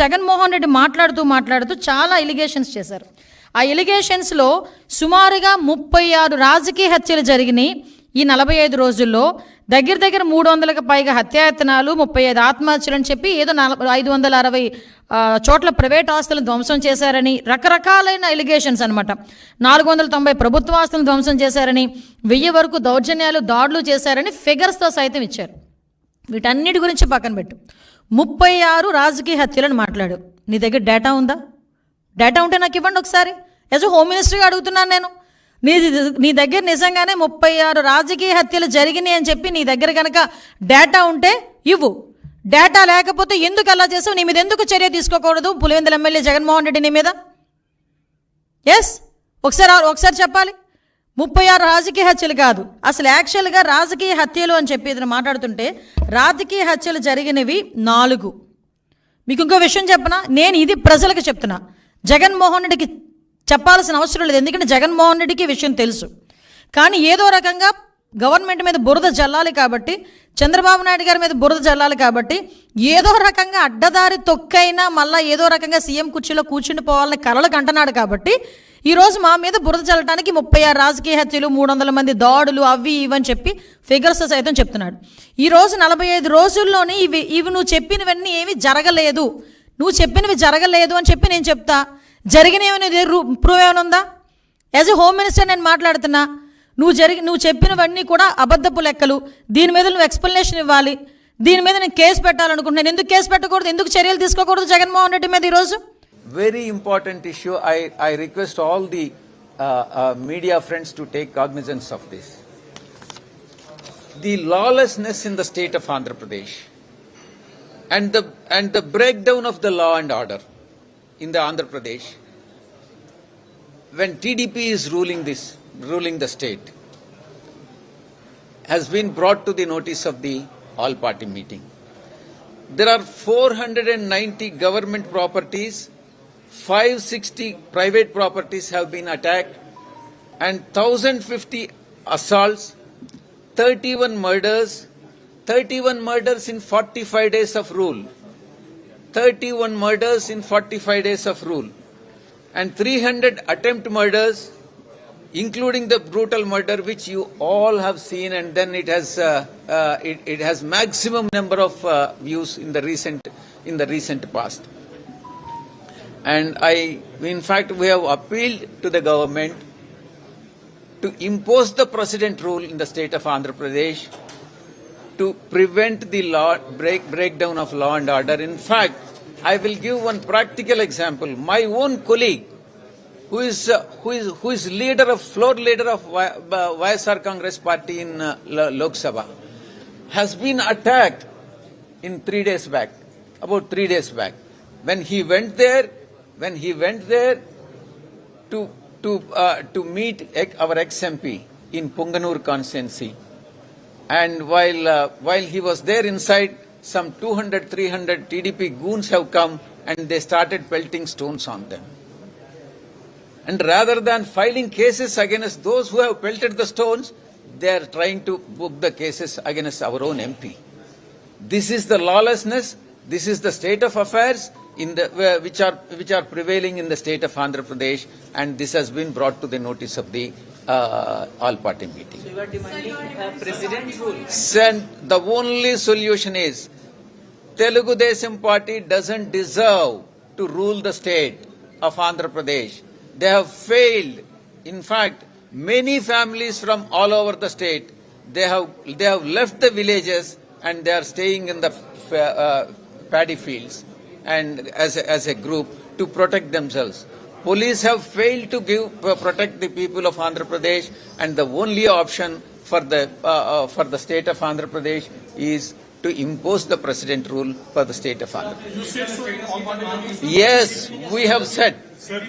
జగన్మోహన్ రెడ్డి మాట్లాడుతూ మాట్లాడుతూ చాలా ఎలిగేషన్స్ చేశారు. ఆ ఎలిగేషన్స్లో సుమారుగా ముప్పై ఆరు రాజకీయ హత్యలు జరిగినాయి. ఈ నలభై ఐదు రోజుల్లో దగ్గర దగ్గర మూడు వందలకు పైగా హత్యాయత్నాలు ముప్పై ఐదు ఆత్మహత్యలు అని చెప్పి ఏదో నలభై ఐదు వందల అరవై చోట్ల ప్రైవేట్ ఆస్తులను ధ్వంసం చేశారని రకరకాలైన ఎలిగేషన్స్ అనమాట నాలుగు వందల తొంభై ప్రభుత్వ ఆస్తులను ధ్వంసం చేశారని వెయ్యి వరకు దౌర్జన్యాలు దాడులు చేశారని ఫిగర్స్తో సైతం ఇచ్చారు. వీటన్నిటి గురించి పక్కన పెట్టు. ముప్పై ఆరు రాజకీయ హత్యలను మాట్లాడు. నీ దగ్గర డేటా ఉందా? డేటా ఉంటే నాకు ఇవ్వండి ఒకసారి. యాజ్ హోమ్ మినిస్టర్గా అడుగుతున్నాను నేను. నీ నీ దగ్గర నిజంగానే ముప్పై ఆరు రాజకీయ హత్యలు జరిగినాయి అని చెప్పి నీ దగ్గర కనుక డేటా ఉంటే ఇవ్వు. డేటా లేకపోతే ఎందుకు అలా చేసావు? నీ మీద ఎందుకు చర్య తీసుకోకూడదు? పులివెందుల ఎమ్మెల్యే జగన్మోహన్ రెడ్డి నీ మీద? ఎస్ ఒకసారి ఒకసారి చెప్పాలి. ముప్పై ఆరు రాజకీయ హత్యలు కాదు. అసలు యాక్చువల్గా రాజకీయ హత్యలు అని చెప్పి ఇతను మాట్లాడుతుంటే రాజకీయ హత్యలు జరిగినవి నాలుగు. మీకు ఇంకో విషయం చెప్పనా? నేను ఇది ప్రజలకు చెప్తున్నా. జగన్మోహన్ రెడ్డికి చెప్పాల్సిన అవసరం లేదు. ఎందుకంటే జగన్మోహన్ రెడ్డికి విషయం తెలుసు. కానీ ఏదో రకంగా గవర్నమెంట్ మీద బురద జల్లాలి కాబట్టి చంద్రబాబు నాయుడు గారి మీద బురద జల్లాలి కాబట్టి ఏదో రకంగా అడ్డదారి తొక్కైనా మళ్ళీ ఏదో రకంగా సీఎం కుర్చీలో కూర్చుని పోవాలని కలలకు అంటున్నాడు కాబట్టి ఈరోజు మా మీద బురద చల్లటానికి ముప్పై ఆరు రాజకీయ హత్యలు మూడు వందల మంది దాడులు అవి ఇవని చెప్పి ఫిగర్స్ సైతం చెప్తున్నాడు. ఈరోజు నలభై ఐదు రోజుల్లోనే ఇవి ఇవి నువ్వు చెప్పినవన్నీ ఏమి జరగలేదు. నువ్వు చెప్పినవి జరగలేదు అని చెప్పి నేను చెప్తా. జరిగినవి ప్రూవ్ ఏమైనా ఉందా? యాజ్ ఎ హోమ్ మినిస్టర్ నేను మాట్లాడుతున్నా. నువ్వు జరిగి నువ్వు చెప్పినవన్నీ కూడా అబద్ధపు లెక్కలు. దీని మీద నువ్వు ఎక్స్ప్లెనేషన్ ఇవ్వాలి. దీని మీద నేను కేసు పెట్టాలనుకుంటున్నాను. ఎందుకు కేసు పెట్టకూడదు? ఎందుకు చర్యలు తీసుకోకూడదు? జగన్మోహన్ రెడ్డి మీద ఈరోజు very important issue. I, I request all the uh, uh, media friends to take cognizance of this. The lawlessness in the state of Andhra Pradesh and the, and the breakdown of the law and order in the Andhra Pradesh when TDP is ruling this, ruling the state, has been brought to the notice of the all party meeting. There are 490 government properties, 560 private properties have been attacked, and 1050 assaults, 31 murders, 31 murders in 45 days of rule. 31 murders in 45 days of rule. And 300 attempt murders, including the brutal murder which you all have seen and then it has uh, uh, it, it has maximum number of uh, views in the recent in the recent past and i in fact we have appealed to the government to impose the precedent rule in the state of andhra pradesh to prevent the law break breakdown of law and order. In fact i will give one practical example. My own colleague who is uh, who is who is leader of floor leader of Y- uh, YSR Congress party in uh, Lok Sabha has been attacked in 3 days back about 3 days back. When he went there when he went there to to uh, to meet our ex MP in Punganur constituency and while uh, while he was there inside some 200 300 TDP goons have come and they started pelting stones on them and rather than filing cases against those who have pelted the stones, they are trying to book the cases against our own MP. This is the lawlessness. This is the state of affairs in the, which are which are prevailing in the state of Andhra Pradesh, and this has been brought to the notice of the uh, all-party meeting. You are demanding president rule. The only solution is Telugu Desam party doesn't deserve to rule the state of Andhra Pradesh. They have failed. In fact, many families from all over the state, they have, they have left the villages and they are staying in the uh, paddy fields and as a, as a group to protect themselves. Police have failed to give, uh, protect the people of Andhra Pradesh and the only option for the, uh, uh, for the state of Andhra Pradesh is to impose the president rule for the state of Andhra Pradesh. You said so in all party meetings. Yes, we have said. Sir,